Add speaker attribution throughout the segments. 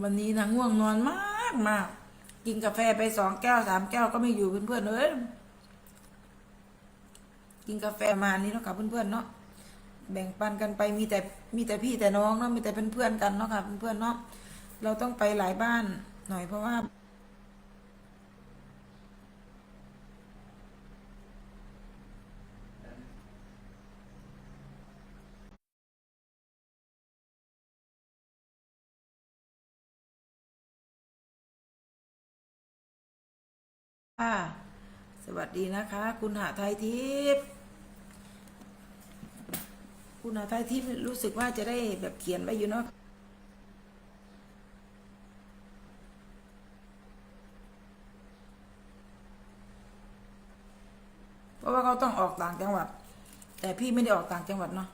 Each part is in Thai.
Speaker 1: วันนี้นะง่วงนอนมากมากกินกาแฟไปสองแก้วสามแก้วก็ไม่อยู่เพื่อนๆเอ้ยกินกาแฟมานี้เนาะค่ะเพื่อนๆเนาะแบ่งปันกันไปมีแต่มีแต่พี่แต่น้องเนาะมีแต่เป็นเพื่อนกันเนาะค่ะเพื่อนๆเนาะเราต้องไปหลายบ้านหน่อยเพราะว่า สวัสดีนะคะ คุณหาไทยทิพย์คุณหาไทยทิพย์รู้สึกว่าจะได้แบบเขียนไว้อยู่เนาะเพราะว่าเขาต้องออกต่างจังหวัด แต่พี่ไม่ได้ออกต่างจังหวัดเนาะ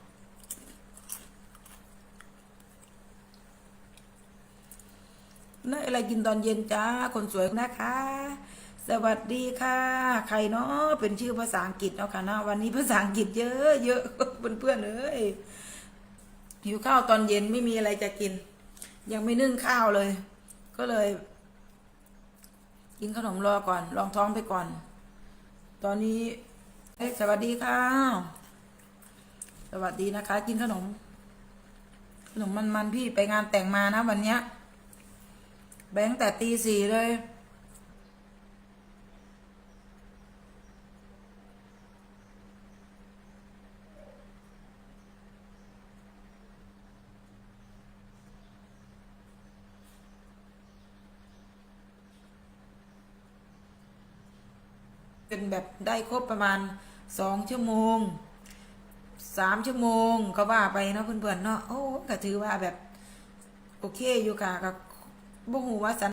Speaker 1: นั่นอะไรกินตอนเย็นจ้า คนสวยนะคะ สวัสดีค่ะ ใครเนาะเป็นชื่อภาษาอังกฤษเนาะค่ะเนาะวันนี้ภาษาอังกฤษเยอะเยอะเพื่อนๆเอ้ยหิวข้าวตอนเย็นไม่มีอะไรจะกิน ยังไม่นึ่งข้าวเลย ก็เลย กินขนมรอก่อน ลองท้องไปก่อน ตอนนี้เอ้สวัสดีค่ะ สวัสดีนะคะ กินขนม ขนมมันๆพี่ไปงานแต่งมานะวันเนี้ยแบงค์แต่ตีสี่เลย เป็นแบบได้ครบประมาณสองชั่วโมงสามชั่วโมงก็ว่าไปเนาะเพื่อนๆเนาะโอ้ก็ถือว่าแบบ โอเคอยู่ค่ะกับบ่หูว่าสัน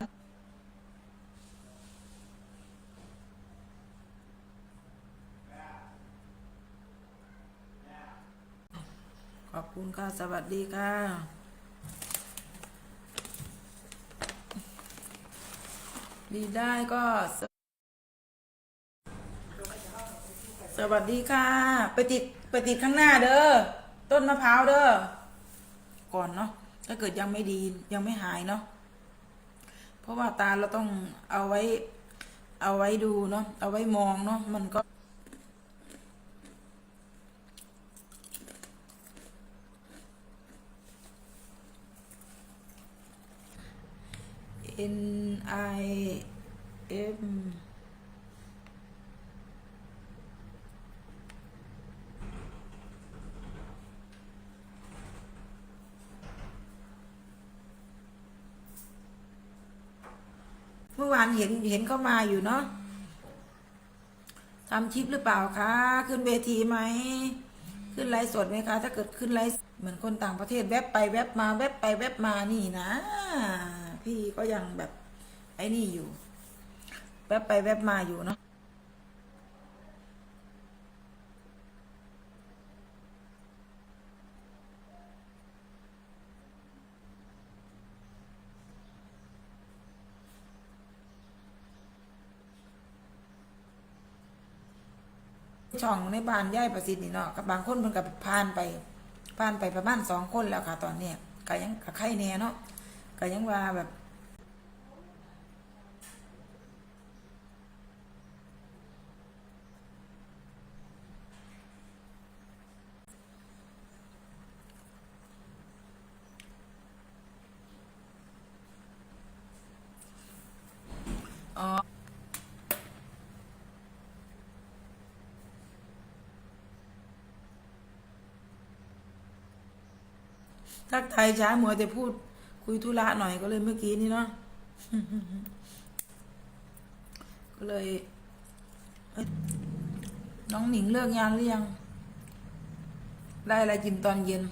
Speaker 1: ขอบคุณค่ะ สวัสดีค่ะดีได้ก็ สวัสดีค่ะ ไปติดไปติดข้างหน้าเด้อต้นมะพร้าวเด้อก่อนเนาะถ้าเกิดยังไม่ดียังไม่หายเนาะเพราะว่าตาเราต้องเอาไว้ เอาไว้ดูเนาะเอาไว้มองเนาะมันก็ N I M เมื่ วานเห็นเห็นเข้ามาอยู่เนาะทำคลิปหรือเปล่าคะ ขึ้นเวทีไหม ขึ้นไลฟ์สดไหมคะ ถ้าเกิดขึ้นไลฟ์เหมือนคนต่างประเทศแวบไปแวบมาแวบไปแวบมานี่นะ พี่ก็ยังแบบไอ้นี่อยู่ แวบไปแวบมาอยู่เนาะ ช่องในบ้านย่ายประสิทธิ์นี่เนาะกับบางคนเพิ่นกับผ่านไปผ่านไปประมาณสองคนแล้วค่ะ ตอนเนี้ยก็ยังกับไข่แน่เนาะก็ยังว่าแบบ ทักไทยช้ามัวแต่พูด คุยธุระหน่อยก็เลยเมื่อกี้นี้เนาะก็เลยน้องหนิงเลิกงานหรือยัง ได้อะไรกินตอนเย็น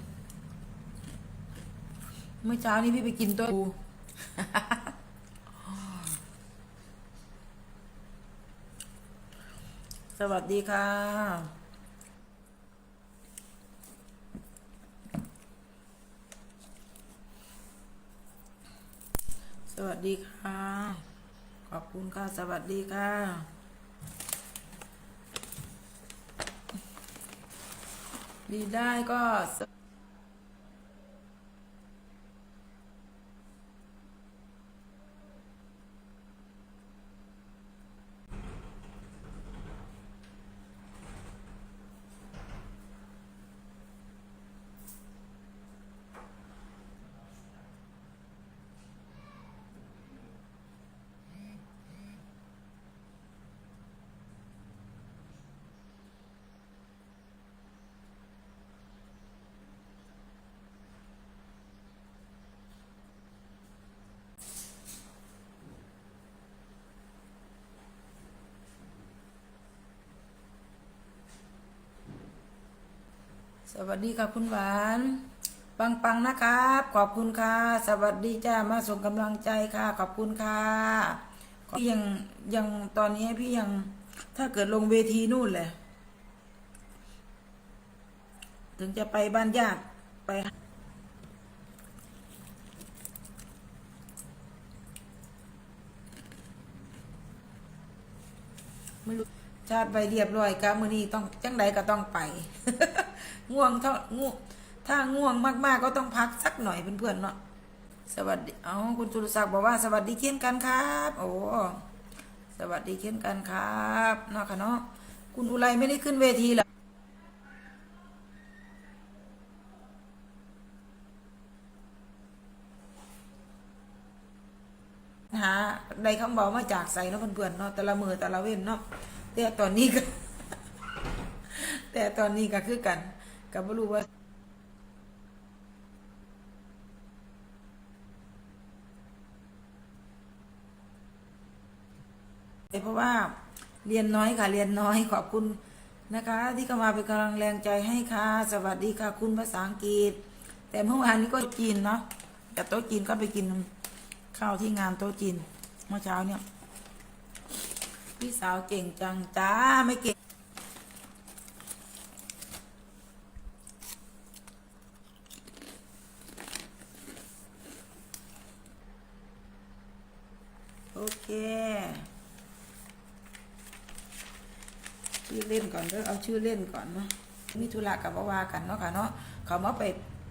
Speaker 1: เมื่อเช้านี้พี่ไปกินต๊ะปูสวัสดีค่ะ สวัสดีค่ะ ขอบคุณค่ะ สวัสดีค่ะ ดีได้ก็ สวัสดีค่ะคุณหวาน ปังปังๆนะครับ ขอบคุณค่ะ สวัสดีจ้ามาส่งกำลังใจค่ะ ขอบคุณค่ะพี่ยังยังตอนนี้พี่ยังถ้าเกิดลงเวทีนู่นแหละ ถึงจะไปบ้านญาติไปไม่รู้ชาติไปเรียบร้อยกะมือนี้ต้องจังใดก็ต้องไป ง่วงเท่าง่วงถ้าง่วงมากๆก็ต้องพักสักหน่อยเพื่อนๆเนาะสวัสดีเอาคุณจุลศักดิ์บอกว่าสวัสดีเช่นกันครับ โอ้สวัสดีเช่นกันครับเนาะค่ะเนาะคุณอุไรไม่ได้ขึ้นเวทีหรอหาได้คำบอกมาจากใส่เนาะเพื่อนๆเนาะแต่ละมือแต่ละเว้นเนาะแต่ตอนนี้ก็ แต่ตอนนี้ก็คือกัน ก็บ่รู้ว่าเพราะว่าเรียนน้อยค่ะ เรียนน้อยขอบคุณนะคะ ที่เข้ามาเป็นกำลังแรงใจให้ค่ะ สวัสดีค่ะ คุณภาษาอังกฤษ แต่เมื่อวานนี้ก็จีนเนาะแต่โต๊ะจีนก็ไปกินข้าวที่งานโต๊ะจีนเมื่อเช้าเนี่ย พี่สาวเก่งจังจ้าไม่เก่ง เคชื่อเล่นก่อนเด้อเอาชื่อเล่นก่อนเนาะมีธุระกับว่าวากันเนาะค่ะเนาะเขามาไป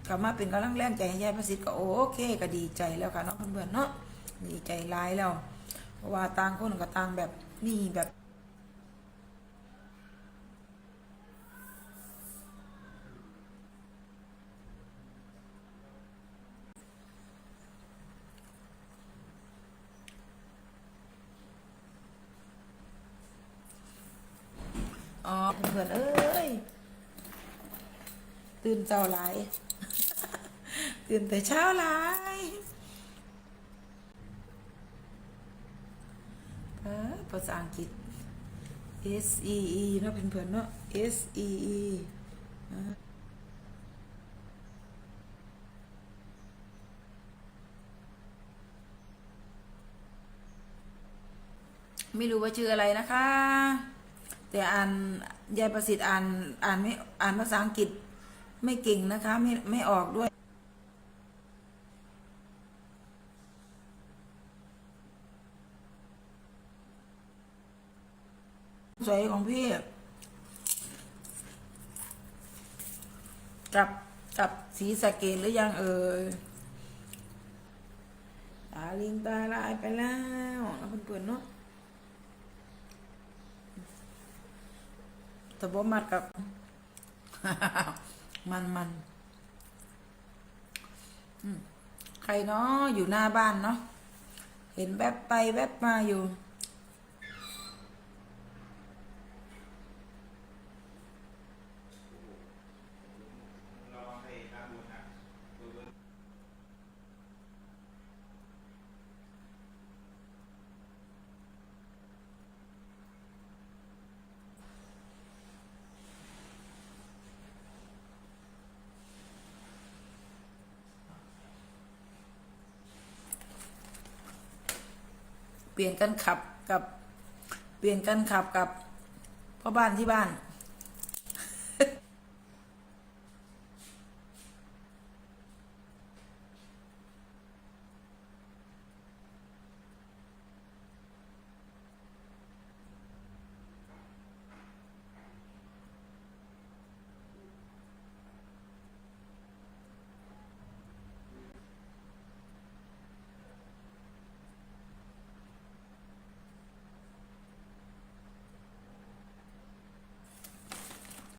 Speaker 1: เขามาเป็นกำลังแรงใจให้ยายประสิทธิ์ก็โอเคก็ดีใจแล้วค่ะเนาะเพื่อนๆเนาะดีใจร้ายแล้วเพราะว่าต่างคนก็ต่างแบบนี่แบบอ๋อ เพื่อนเอ้ย ตื่นเจ้าหลาย ตื่นแต่เช้าหลายภาษาอังกฤษ S E E เนาะเพื่อนๆเนาะ S E E ไม่รู้ว่าชื่ออะไรนะคะ แต่อ่านยายประสิทธิ์อ่านอ่านไม่อ่านภาษาอังกฤษไม่เก่งนะคะ ไม่ไม่ออกด้วย สวยของพี่ กับกับสีสะเกตหรือยังเอ่ยตาลิงตาลายไปแล้วเอาเพื่อนๆเนาะ ตะบมัดกับ มันมันใครเนาะอยู่หน้าบ้านเนาะเห็นแวบไปแวบมาอยู่ เปลี่ยนกันขับกับ เปลี่ยนกันขับกับพ่อบ้านที่บ้าน